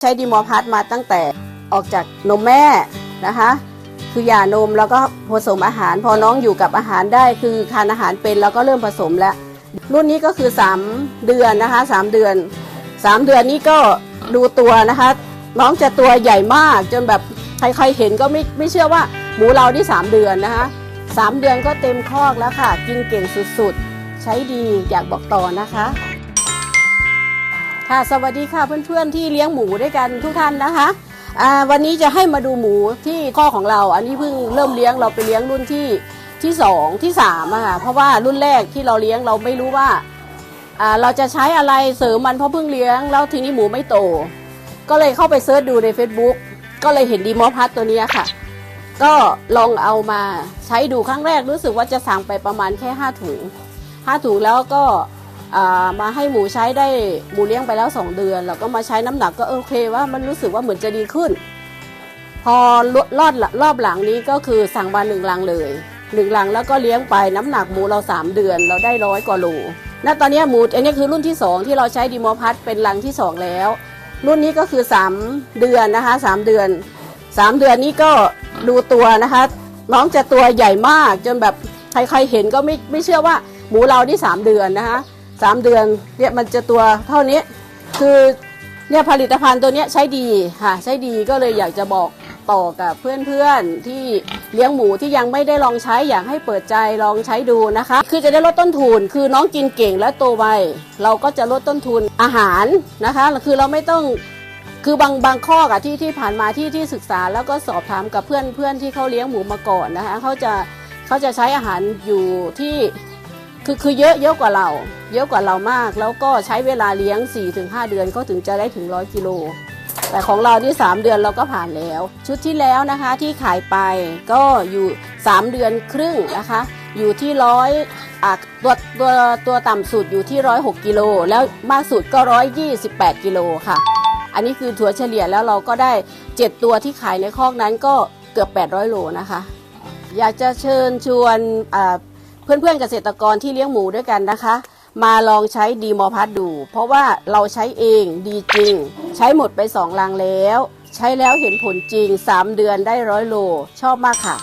ใช้ดีมอพัทมาตั้งแต่ออกจากนมแม่นะคะ คือหย่านมแล้วก็ผสมอาหาร พอน้องอยู่กับอาหารได้คือทานอาหารเป็นแล้วก็เริ่มผสมแล้ว รุ่นนี้ก็คือ 3 เดือนนะคะ 3 เดือน 3 เดือนนี้ก็ดูตัวนะคะ น้องจะตัวใหญ่มากจนแบบใครๆเห็นก็ไม่ไม่เชื่อว่าหมูเราที่ 3 เดือนนะคะสามเดือนก็เต็มคอกแล้วค่ะ กินเก่งสุดๆ ใช้ดีอยากบอกต่อนะคะ ค่ะสวัสดีค่ะเพื่อนๆที่เลี้ยงหมูด้วยกันทุกท่านนะคะวันนี้จะให้มาดูหมูที่ข้อของเรา อันนี้เพิ่งเริ่มเลี้ยงเราไปเลี้ยงรุ่นที่ที่สองที่สามอะค่ะเพราะว่ารุ่นแรกที่เราเลี้ยงเราไม่รู้ว่าเราจะใช้อะไรเสริมมันเพราะเพิ่งเลี้ยง แล้วทีนี้หมูไม่โต ก็เลยเข้าไปเซิร์ชดูใน Facebook ก็เลยเห็นดีมอพัทตัวนี้ค่ะ ก็ลองเอามาใช้ดูครั้งแรกรู้สึกว่าจะสั่งไปประมาณแค่5ถุง5ถุงแล้วก็ มาให้หมูใช้ได้หมูเลี้ยงไปแล้ว 2 เดือนแล้วก็มาใช้น้ำหนักก็โอเคว่ามันรู้สึกว่าเหมือนจะดีขึ้น พอรอดรอบหลังนี้ก็คือสั่งมาหนึ่งลังเลยหนึ่งลังแล้วก็เลี้ยงไปน้ำหนักหมูเรา 3 เดือนเราได้ร้อยกว่าโลณตอนนี้หมูอันนี้คือรุ่นที่ 2 ที่เราใช้ดีมอพัทเป็นลังที่ 2 แล้ว รุ่นนี้ก็คือ 3 เดือนนะคะ 3 เดือน 3 เดือนนี้ก็ดูตัวนะคะ น้องจะตัวใหญ่มากจนแบบใครๆเห็นก็ไม่ไม่เชื่อว่าหมูเราที่ 3 เดือนนะคะ สามเดือนเนี่ยมันจะตัวเท่านี้ คือเนี่ยผลิตภัณฑ์ตัวเนี้ยใช้ดีค่ะใช้ดีก็เลยอยากจะบอกต่อกับเพื่อนๆที่เลี้ยงหมูที่ยังไม่ได้ลองใช้อยากให้เปิดใจลองใช้ดูนะคะ คือจะได้ลดต้นทุนคือน้องกินเก่งและโตไวเราก็จะลดต้นทุนอาหารนะคะ คือเราไม่ต้องคือบางบางข้ออะที่ที่ผ่านมาที่ที่ศึกษา แล้วก็สอบถามกับเพื่อนเพื่อนที่เขาเลี้ยงหมูมาก่อนนะคะเขาจะเขาจะใช้อาหารอยู่ที่ คือคือเยอะเยอะกว่าเรา เยอะกว่าเรามาก แล้วก็ใช้เวลาเลี้ยง 4-5 เดือนก็ถึงจะได้ถึงร้อยกิโล แต่ของเราที่ 3 เดือนเราก็ผ่านแล้ว ชุดที่แล้วนะคะที่ขายไปก็อยู่ 3 เดือนครึ่งนะคะ อยู่ที่ร้อยอะตัวตัวตัวต่ำสุดอยู่ที่ร้อยหกกิโล แล้วมากสุดก็ร้อยยี่สิบแปดกิโลค่ะ อันนี้คือถั่วเฉลี่ยแล้วเราก็ได้ 7 ตัวที่ขายในคอกนั้นก็เกือบ 800 โลนะคะ อยากจะเชิญชวนอ่า เพื่อนๆเกษตรกรที่เลี้ยงหมูด้วยกันนะคะ มาลองใช้ดีมอพัดดู เพราะว่าเราใช้เองดีจริง ใช้หมดไป2ลังแล้ว ใช้แล้วเห็นผลจริง 3 เดือนได้ร้อยโล ชอบมากค่ะ